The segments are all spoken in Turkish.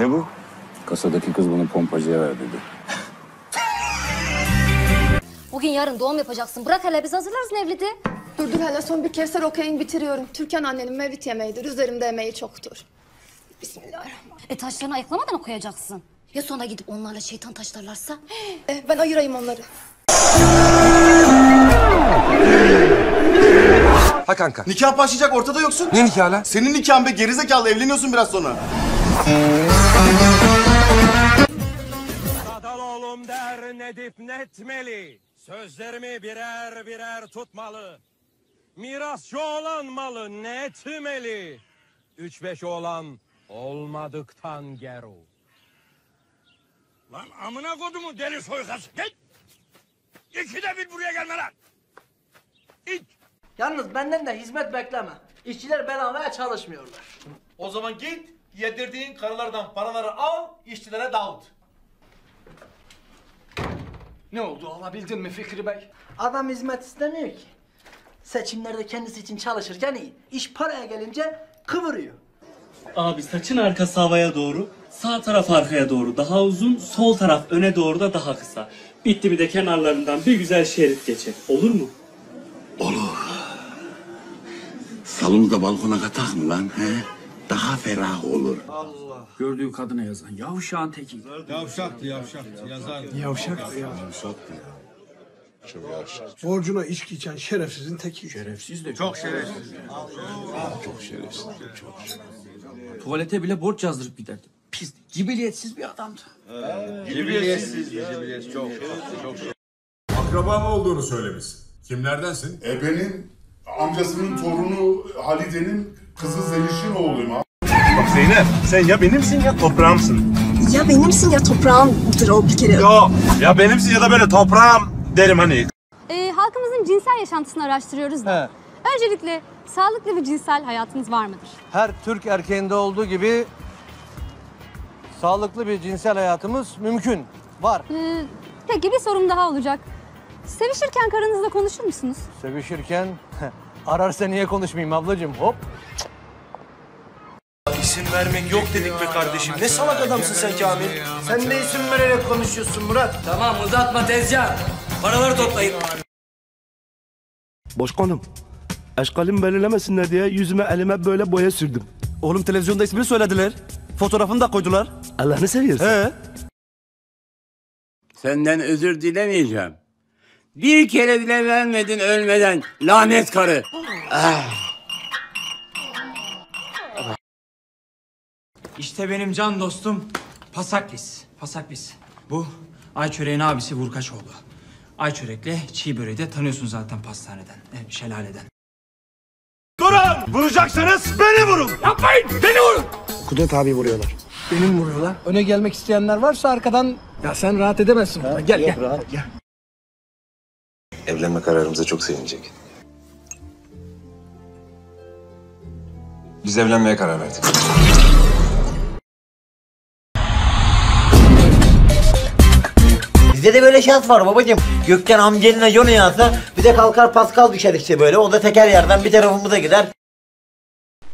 Ne bu? Kasadaki kız bunu pompacıya ver dedi. Bugün yarın doğum yapacaksın. Bırak hele biz hazırlarız Mevlid'i. Dur dur hele son bir keser okuyayım bitiriyorum. Türkan annenin mevlid yemeğidir. Üzerimde emeği çoktur. Bismillahirrahmanirrahim. E taşlarını ayıklamadan okuyacaksın. Ya sonra gidip onlarla şeytan taşlarlarsa? Eh, ben ayırayım onları. Ha kanka. Nikah başlayacak ortada yoksun. Ne nikahı lan? Senin nikahın be gerizekalı evleniyorsun biraz sonra. Sadaloğlum der nedip netmeli. Sözlerimi birer birer tutmalı. Mirasçı olan malı ne etmeli? Üç beş olan olmadıktan geru. Lan amına kodumu deli soykası. Git. İkide bir buraya gelme lan. İç. Yalnız benden de hizmet bekleme. İşçiler bedavaya çalışmıyorlar. O zaman git yedirdiğin karılardan paraları al işçilere dağıt. Ne oldu alabildin mi Fikri Bey? Adam hizmet istemiyor ki. Seçimlerde kendisi için çalışırken iyi. İş paraya gelince kıvırıyor. Abi saçın arkası havaya doğru, sağ taraf arkaya doğru daha uzun, sol taraf öne doğru da daha kısa. Bitti mi de kenarlarından bir güzel şerit geçer. Olur mu? Salonu da balkona katak mı lan? He? Daha ferah olur. Gördüğü kadına yazan yavşağın teki. Yavşaktı yavşaktı yazar. Borcuna içki içen şerefsizin teki. Şerefsiz de. Çok şerefsiz. Çok şerefsiz. Çok. Tuvalete bile borç yazdırıp giderdi. Pis, cibiliyetsiz bir adamdı. Akrabam olduğunu söylemiş. Kimlerdensin? Ebenin amcasının torunu Halide'nin kızı Zeliş'in oğluyum abi. Bak Zeynep sen ya benimsin ya toprağımsın. Ya benimsin ya toprağımdır o bir kere. Ya, ya benimsin ya da böyle toprağım derim hani. Ee, halkımızın cinsel yaşantısını araştırıyoruz da. Öncelikle sağlıklı bir cinsel hayatınız var mıdır? Her Türk erkeğinde olduğu gibi sağlıklı bir cinsel hayatımız mümkün. Var. Ee, peki bir sorum daha olacak. Sevişirken karınızla konuşur musunuz? Sevişirken ararsa niye konuşmayayım ablacığım hop. İsim vermek yok dedik be kardeşim. Ne salak adamsın sen Kamil. Sen de isim vererek konuşuyorsun Murat. Tamam uzatma tezcan. Paraları toplayın. Başkanım. Eşkalimi belirlemesinler diye yüzüme elime böyle boya sürdüm. Oğlum televizyonda ismini söylediler. Fotoğrafını da koydular. Allah'ını seviyorsun. He. Senden özür dilemeyeceğim. Bir kere bile vermedin ölmeden lanet karı. İşte benim can dostum Pasaklis. Pasaklis. Bu Ayçörek'in abisi Vurkaçoğlu. Ayçörek'le çiğ böreği de tanıyorsun zaten pastaneden, e, şelaleden. Durun! Vuracaksanız beni vurun! Yapmayın! Beni vurun! Kudret abi vuruyorlar. Benim vuruyorlar. Öne gelmek isteyenler varsa arkadan... Ya sen rahat edemezsin. burada. gel gel. gel. Evlenme kararımıza çok sevinecek. Biz evlenmeye karar verdik. Bizde de böyle şans var babacığım. Gökten amcanın Johnny yağsa bir de kalkar Pascal düşer işte böyle. O da teker yerden bir tarafımıza gider.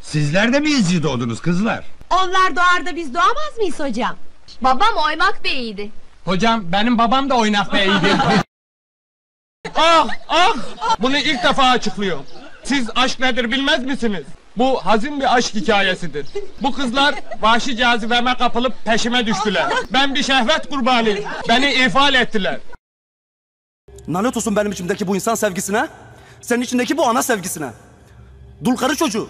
Sizler de mi izci doğdunuz kızlar? Onlar doğar da biz doğamaz mıyız hocam? Babam oymak beyiydi. Hocam benim babam da oynak beyiydi. ah ah! Bunu ilk defa açıklıyor. Siz aşk nedir bilmez misiniz? Bu hazin bir aşk hikayesidir. Bu kızlar vahşi cazibeme kapılıp peşime düştüler. Ben bir şehvet kurbanıyım. Beni ifade ettiler. Lanet olsun benim içimdeki bu insan sevgisine. Senin içindeki bu ana sevgisine. Dul karı çocuğu.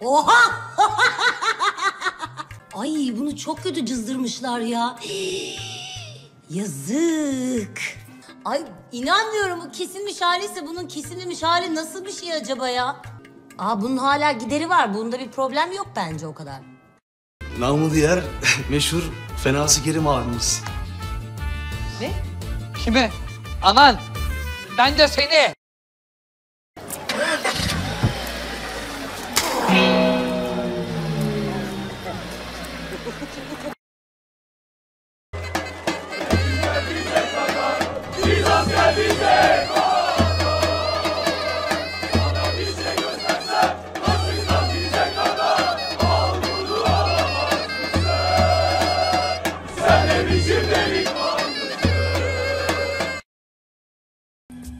Oha! Ay bunu çok kötü cızdırmışlar ya. Yazık. Ay inanmıyorum bu kesilmiş haliyse bunun kesilmemiş hali nasıl bir şey acaba ya? Aa bunun hala gideri var. Bunda bir problem yok bence o kadar. Namı diğer meşhur Fenasi Kerim abimiz. Ne? Kimi? Aman! Ben de seni! Bize kadar, bize kadar, bize.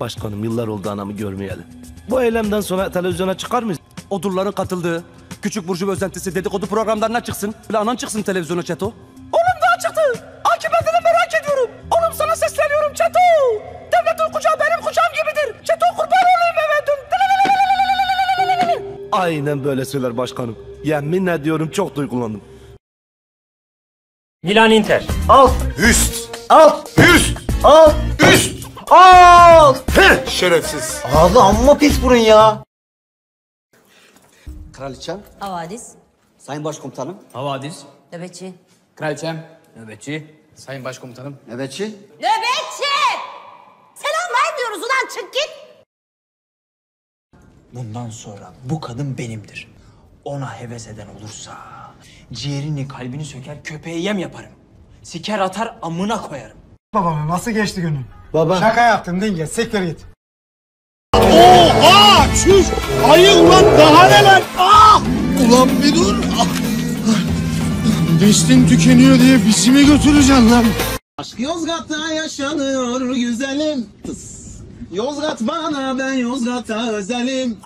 Başkanım yıllar oldu anamı görmeyeli. Bu eylemden sonra televizyona çıkar mıyız? Odurların katıldığı küçük burcu özentisi dedikodu programlarına çıksın. Bir anan çıksın televizyona Çeto. Oğlum daha çıktı. Akıbetini merak ediyorum. Oğlum sana sesleniyorum Çeto. Devletin kucağı benim kucağım gibidir. Çeto kurban olayım efendim. Aynen böyle söyler başkanım. Yemin ediyorum çok duygulandım. Milan Inter. Alt. Üst. Alt. Şerefsiz. Ağzı amma pis burun ya. Kraliçem, Havadis, Sayın Başkomutanım, Havadis. nöbetçi. Kraliçem. Nöbetçi. Sayın Başkomutanım. nöbetçi. Nöbetçi! Selam vermiyoruz ulan çık git. Bundan sonra bu kadın benimdir. Ona heves eden olursa ciğerini kalbini söker köpeğe yem yaparım. Siker atar amına koyarım. Babam nasıl geçti günün? Baba. Şaka yaptım dinge siktir git. Oha! Çüş! Ayıl lan daha neler? Ah! Ulan bir dur! Ah! Destin tükeniyor diye bizi mi götüreceksin lan? Aşk Yozgat'ta yaşanıyor güzelim. Tıs. Yozgat bana ben Yozgat'a özelim.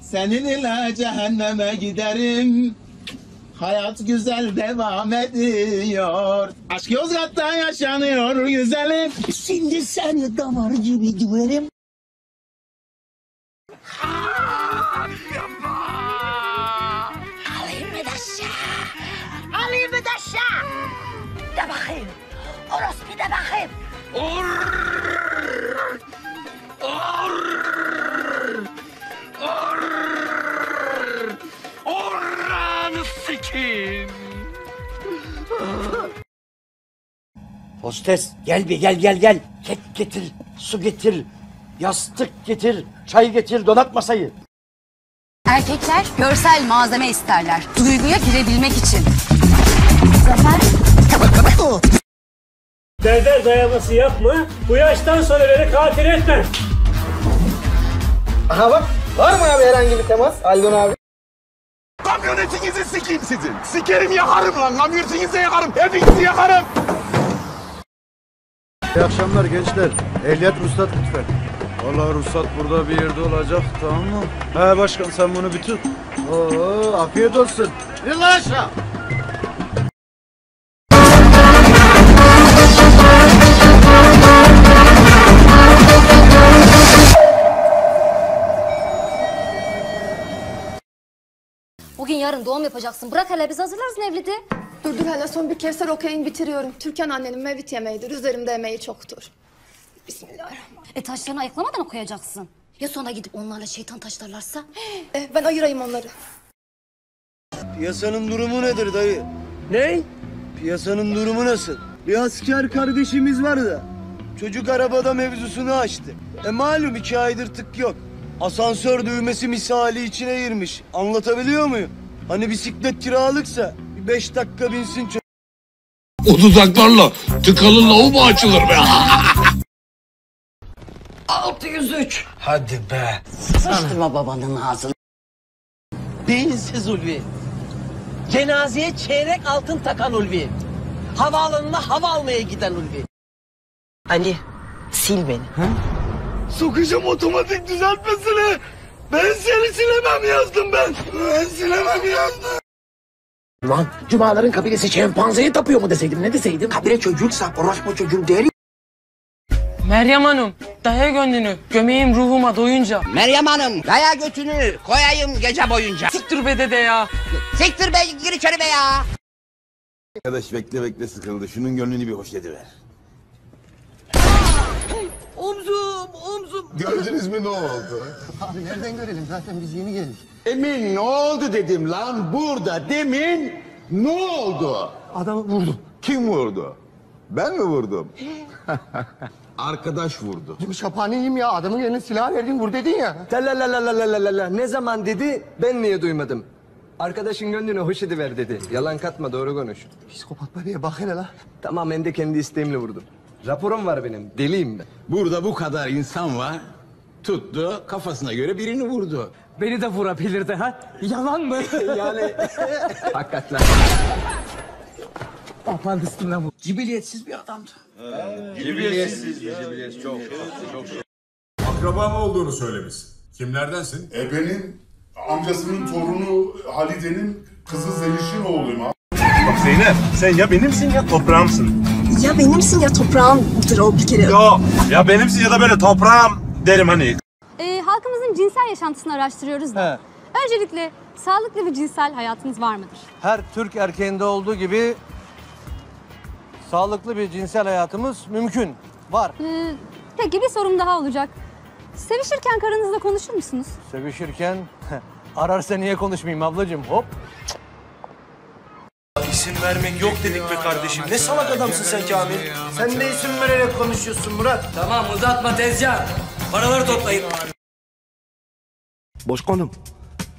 Senin ile cehenneme giderim. Hayat güzel devam ediyor. Aşk Yozgat'ta yaşanıyor güzelim. Şimdi seni damar gibi güverim. Bakayım. Hostes gel bir gel gel gel. Kek getir, su getir, yastık getir, çay getir, donat masayı. Erkekler görsel malzeme isterler. Duyguya girebilmek için. Zafer. Derde dayaması yapma. Bu yaştan sonra beni katil etme. Aha bak var mı abi herhangi bir temas Aldon abi? Kamyonetinizi sikeyim sizin. Sikerim yakarım lan. Kamyonetinizi yakarım. Hepinizi yakarım. İyi akşamlar gençler. Ehliyet ruhsat lütfen. Vallahi ruhsat burada bir yerde olacak tamam mı? He başkan sen bunu bir tut. Oo afiyet olsun. Lan aşağı. Yarın doğum yapacaksın. Bırak hele biz hazırlarız Nevlid'i. Dur dur hele son bir Kevser okey'in bitiriyorum. Türkan annenin mevit yemeğidir. Üzerimde emeği çoktur. Bismillahirrahmanirrahim. E taşlarını ayıklamadan okuyacaksın. Ya sonra gidip onlarla şeytan taşlarlarsa? Eh, ben ayırayım onları. Piyasanın durumu nedir dayı? Ne? Piyasanın durumu nasıl? Bir asker kardeşimiz var da çocuk arabada mevzusunu açtı. E malum iki aydır tık yok. Asansör düğmesi misali içine girmiş. Anlatabiliyor muyum? Hani bisiklet kiralıksa bir beş dakika binsin çocuk. O dudaklarla tıkalı lavabo açılır be. 603. Hadi be. Sıçtırma babanın ağzını. Beyinsiz Ulvi. Cenazeye çeyrek altın takan Ulvi. Havaalanına hava almaya giden Ulvi. Ali sil beni. Sokacağım otomatik düzeltmesini. Ben seni silemem yazdım ben. Ben silemem yazdım. Lan cumaların kabilesi şempanzeye tapıyor mu deseydim ne deseydim? Kabile çocuksa orospu çocuğu değil. Meryem Hanım, daya gönlünü, gömeğim ruhuma doyunca. Meryem Hanım daya götünü koyayım gece boyunca. Siktir be dede ya. Siktir be gir içeri be ya. Arkadaş bekle bekle sıkıldı. Şunun gönlünü bir hoş ediver. Omzum omzum. Gördünüz mü ne oldu? Abi nereden görelim zaten biz yeni geldik. Emin ne oldu dedim lan burada demin ne oldu? Adamı vurdum. Kim vurdu? Ben mi vurdum? Arkadaş vurdu. Şaphaneyim ya adamın eline silah verdin vur dedin ya. Lalalalalalala ne zaman dedi ben niye duymadım? Arkadaşın gönlünü hoş ediver dedi. Yalan katma doğru konuş. Psikopat bebeğe bak hele la. Tamam ben de kendi isteğimle vurdum. Raporum var benim deliyim ben. Burada bu kadar insan var. Tuttu kafasına göre birini vurdu. Beni de vurabilirdi ha. Yalan mı? yani hakikaten. Aman üstümden vur. Cibiliyetsiz bir adamdı. Cibiliyetsiz, cibiliyetsiz çok çok çok. akrabam olduğunu söylemişsin. Kimlerdensin? E benim amcasının torunu Halide'nin kızı Zeliş'in oğluyum abi. Bak Zeynep sen ya benimsin ya toprağımsın. Ya benimsin ya toprağımdır o bir kere. Ya, ya benimsin ya da böyle toprağım derim hani. Ee, halkımızın cinsel yaşantısını araştırıyoruz da. Öncelikle sağlıklı bir cinsel hayatınız var mıdır? Her Türk erkeğinde olduğu gibi sağlıklı bir cinsel hayatımız mümkün. Var. Ee, peki bir sorum daha olacak. Sevişirken karınızla konuşur musunuz? Sevişirken ararsa niye konuşmayayım ablacığım hop. İsim vermek yok dedik be kardeşim. Ne salak adamsın sen Kamil. Sen de isim vererek konuşuyorsun Murat. Tamam uzatma tezcan. Paraları toplayın. Başkanım,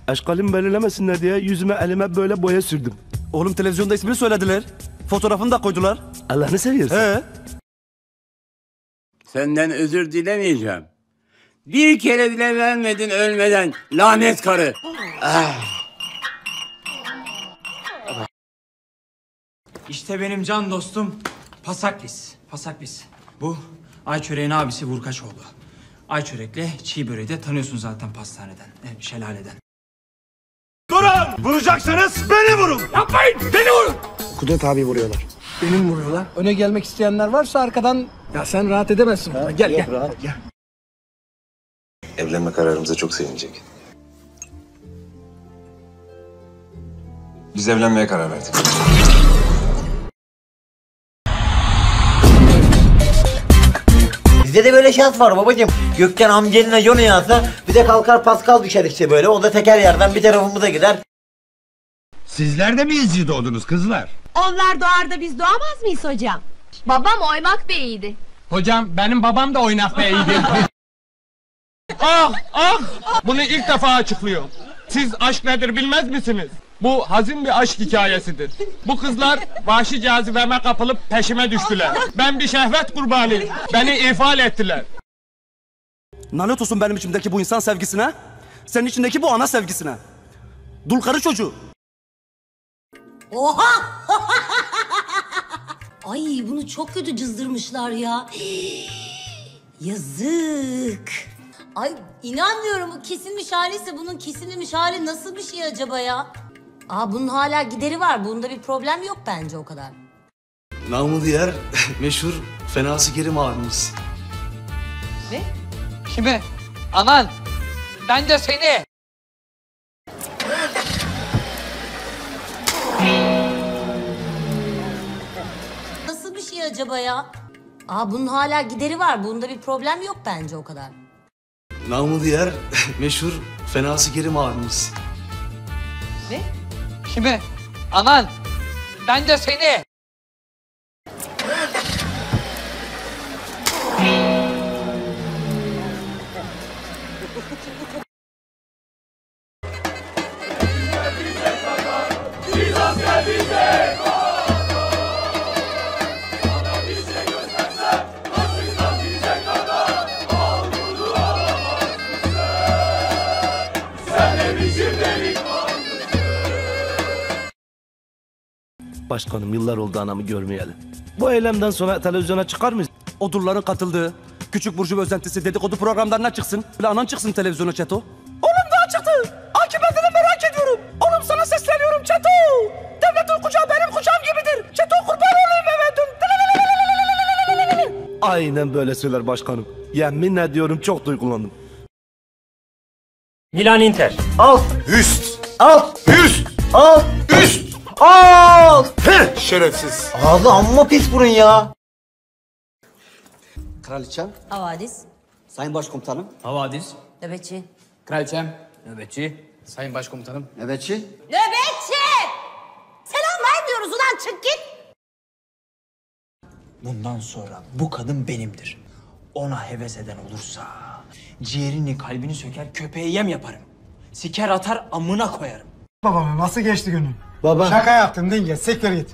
eşkalimi belirlemesinler diye yüzüme elime böyle boya sürdüm. Oğlum televizyonda ismini söylediler. Fotoğrafını da koydular. Allah'ını seviyorsun. He. Senden özür dilemeyeceğim. Bir kere bile vermedin ölmeden lanet karı. Ah. İşte benim can dostum Pasaklis. Pasaklis. Bu Ayçörek'in abisi Vurkaçoğlu. Ayçörek'le çiğ böreği de tanıyorsun zaten pastaneden, e, şelaleden. Durun! Vuracaksanız beni vurun. Yapmayın beni vurun. Kudret abi vuruyorlar. Benim vuruyorlar. Öne gelmek isteyenler varsa arkadan... Ya sen rahat edemezsin. burada. Gel gel. gel. Evlenme kararımıza çok sevinecek. Biz evlenmeye karar verdik. Bizde de böyle şans var babacığım. Gökten amcanın Johnny yağsa bir de kalkar Pascal düşer işte böyle. O da teker yerden bir tarafımıza gider. Sizler de mi izci doğdunuz kızlar? Onlar doğar da biz doğamaz mıyız hocam? Babam oymak beyiydi. Hocam benim babam da oynak beyiydi. ah ah bunu ilk defa açıklıyorum. Siz aşk nedir bilmez misiniz? Bu hazin bir aşk hikayesidir. Bu kızlar vahşi cazibeme kapılıp peşime düştüler. Ben bir şehvet kurbanıyım. Beni ifade ettiler. Lanet olsun benim içimdeki bu insan sevgisine. Senin içindeki bu ana sevgisine. Dul karı çocuğu. Oha! Ay bunu çok kötü cızdırmışlar ya. Yazık. Ay inanmıyorum bu kesilmiş haliyse bunun kesilmemiş hali nasıl bir şey acaba ya? Aa bunun hala gideri var. Bunda bir problem yok bence o kadar. Namı diğer meşhur Fenası Kerim abimiz. Ne? Kime? Anan. Ben de seni. Nasıl bir şey acaba ya? Aa bunun hala gideri var. Bunda bir problem yok bence o kadar. Namı diğer meşhur Fenası Kerim abimiz. Ne? Kime? Anan. Ben de seni. Başkanım yıllar oldu anamı görmeyeli. Bu eylemden sonra televizyona çıkar mıyız? Odurların katıldığı, küçük burcu özentisi dedikodu programlarına çıksın. Böyle anan çıksın televizyona Çeto. Oğlum daha çıktı. Akıbetini merak ediyorum. Oğlum sana sesleniyorum Çeto. Devletin kucağı benim kucağım gibidir. Çeto kurban olayım efendim. Aynen böyle söyler başkanım. Yemin ediyorum çok duygulandım. Milan Inter. Al. Üst. Al. Üst. Al. Üst. Al. Heh, şerefsiz. Ağzı amma pis burun ya. Kraliçem, Havadis, Sayın Başkomutanım. Havadis. nöbetçi. Kraliçem. Nöbetçi. Sayın Başkomutanım. Nöbetçi. Nöbetçi! Selam vermiyoruz ulan çık git. Bundan sonra bu kadın benimdir. Ona heves eden olursa ciğerini kalbini söker köpeğe yem yaparım. Siker atar amına koyarım. Babam nasıl geçti günün? Baba. Şaka yaptım dinge siktir git.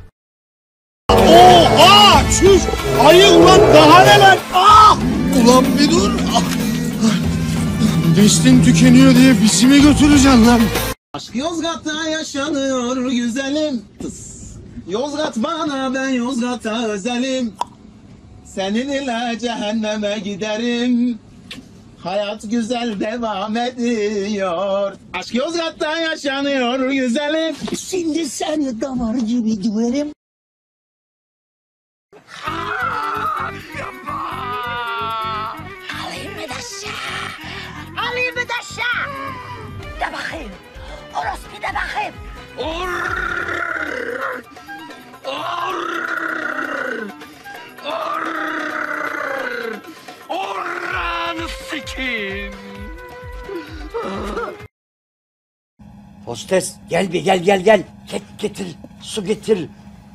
Oha! Çüş! Ayı ulan daha neler? Ah! Ulan bir dur! Ah! Destin tükeniyor diye bizi mi götüreceksin lan? Aşk Yozgat'ta yaşanıyor güzelim. Tıs. Yozgat bana ben Yozgat'a özelim. Senin ile cehenneme giderim. Hayat güzel devam ediyor. Aşk Yozgat'ta yaşanıyor güzelim. Şimdi seni damar gibi güverim. Alayım mı aşağı? Alayım mı aşağı? De bakayım. Orospu de bakayım. Oranı Hostes gel bir gel gel gel. Kek getir, su getir,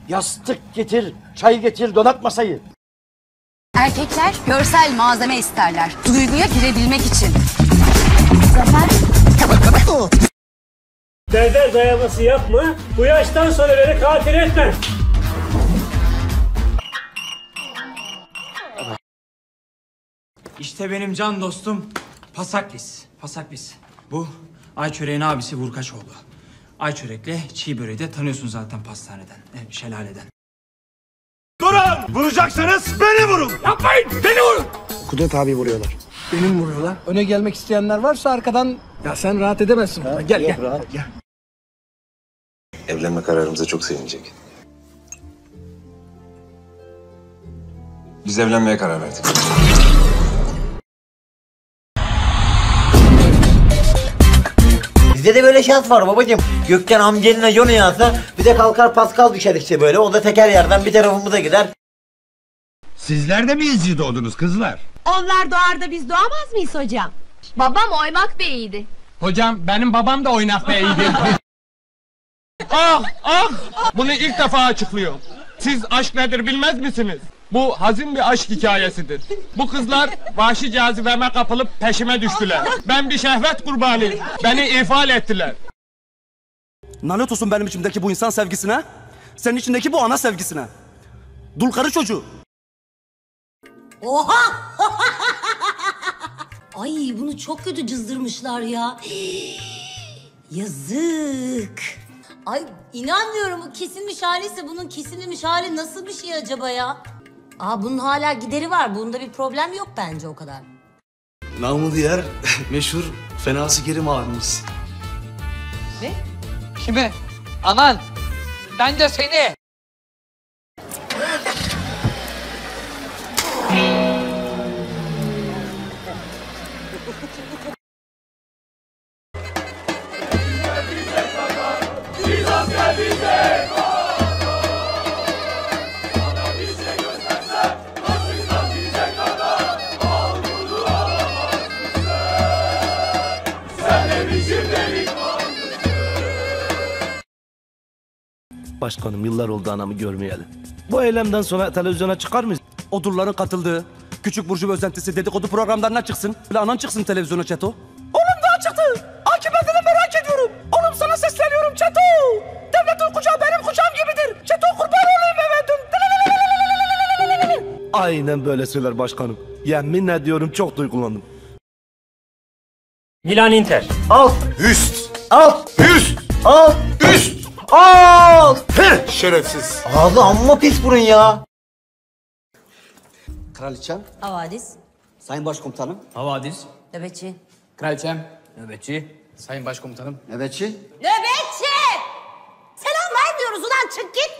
yastık getir, çay getir, donat masayı. Erkekler görsel malzeme isterler. Duyguya girebilmek için. Zafer. Dede dayaması yapma. Bu yaştan sonra beni katil etme. İşte benim can dostum Pasaklis. Pasaklis. Bu Ayçörek'in abisi Vurkaçoğlu. Ayçörek'le çiğ böreği de tanıyorsun zaten pastaneden, e, şelaleden. Durun! Vuracaksanız beni vurun! Yapmayın! Beni vurun! Kudret abi vuruyorlar. Benim vuruyorlar. Öne gelmek isteyenler varsa arkadan... Ya sen rahat edemezsin. burada. Gel gel. gel. Evlenme kararımıza çok sevinecek. Biz evlenmeye karar verdik. Bizde de böyle şans var babacığım. Gökten amcanın Johnny yağsa bir de kalkar Pascal düşer işte böyle. O da teker yerden bir tarafımıza gider. Sizler de mi izci doğdunuz kızlar? Onlar doğar da biz doğamaz mıyız hocam? Babam oymak beyiydi. Hocam benim babam da oynak beyiydi. ah ah! Bunu ilk defa açıklıyorum. Siz aşk nedir bilmez misiniz? Bu hazin bir aşk hikayesidir. Bu kızlar vahşi cazibeme kapılıp peşime düştüler. Ben bir şehvet kurbanıyım. Beni ifade ettiler. Lanet olsun benim içimdeki bu insan sevgisine. Senin içindeki bu ana sevgisine. Dul karı çocuğu. Oha! Ay bunu çok kötü cızdırmışlar ya. Yazık. Ay inanmıyorum bu kesilmiş haliyse bunun kesilmemiş hali nasıl bir şey acaba ya? Aa bunun hala gideri var. Bunda bir problem yok bence o kadar. Namı diğer meşhur Fenası Kerim abimiz. Ne? Kime? Anan. Ben de seni. Başkanım yıllar oldu anamı görmeyeli. Bu eylemden sonra televizyona çıkar mıyız? Odurların katıldığı, küçük burcu özentisi dedikodu programlarına çıksın. Böyle anan çıksın televizyona Çeto. Oğlum daha çıktı. Akıbetini merak ediyorum. Oğlum sana sesleniyorum Çeto. Devletin kucağı benim kucağım gibidir. Çeto kurban olayım efendim. Aynen böyle söyler başkanım. Yemin ediyorum çok duygulandım. Milan Inter. Al. Üst! Al. Üst! Al. Üst! Al. Şerefsiz. Ağzı amma pis burun ya. Kraliçem, Havadis, Sayın Başkomutanım. Havadis. nöbetçi. Kraliçem. Nöbetçi. Sayın Başkomutanım. Nöbetçi. Nöbetçi! Selam vermiyoruz ulan çık git.